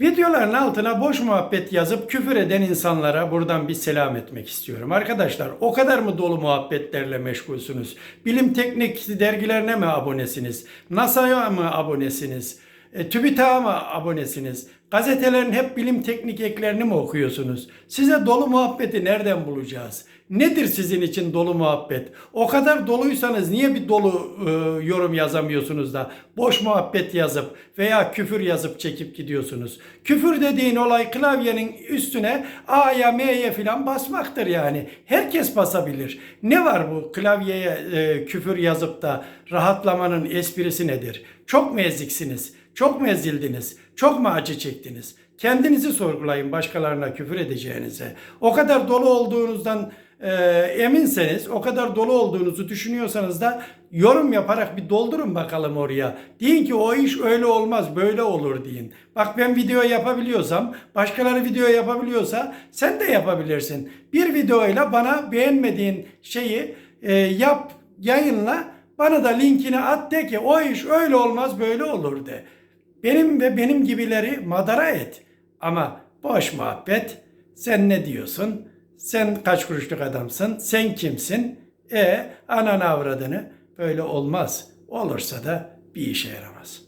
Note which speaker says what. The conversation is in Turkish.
Speaker 1: Videoların altına boş muhabbet yazıp küfür eden insanlara buradan bir selam etmek istiyorum. Arkadaşlar o kadar mı dolu muhabbetlerle meşgulsünüz? Bilim teknik dergilerine mi abonesiniz? NASA'ya mı abonesiniz? E, TÜBİTAK'a mı abonesiniz? Gazetelerin hep bilim teknik eklerini mi okuyorsunuz? Size dolu muhabbeti nereden bulacağız? Nedir sizin için dolu muhabbet? O kadar doluysanız niye bir dolu e, yorum yazamıyorsunuz da boş muhabbet yazıp veya küfür yazıp çekip gidiyorsunuz? Küfür dediğin olay klavyenin üstüne A'ya M'ye filan basmaktır yani. Herkes basabilir. Ne var bu klavyeye e, küfür yazıp da rahatlamanın esprisi nedir? Çok mu eziksiniz? Çok mu ezildiniz? Çok mu acı çektiniz? Kendinizi sorgulayın başkalarına küfür edeceğinize. O kadar dolu olduğunuzdan e, eminseniz, o kadar dolu olduğunuzu düşünüyorsanız da yorum yaparak bir doldurun bakalım oraya. Deyin ki o iş öyle olmaz, böyle olur deyin. Bak ben video yapabiliyorsam, başkaları video yapabiliyorsa sen de yapabilirsin. Bir videoyla bana beğenmediğin şeyi e, yap, yayınla, bana da linkini at de ki o iş öyle olmaz, böyle olur de. Benim ve benim gibileri madara et. Ama boş muhabbet. Sen ne diyorsun? Sen kaç kuruşluk adamsın? Sen kimsin? E ananı avradını böyle olmaz. Olursa da bir işe yaramaz.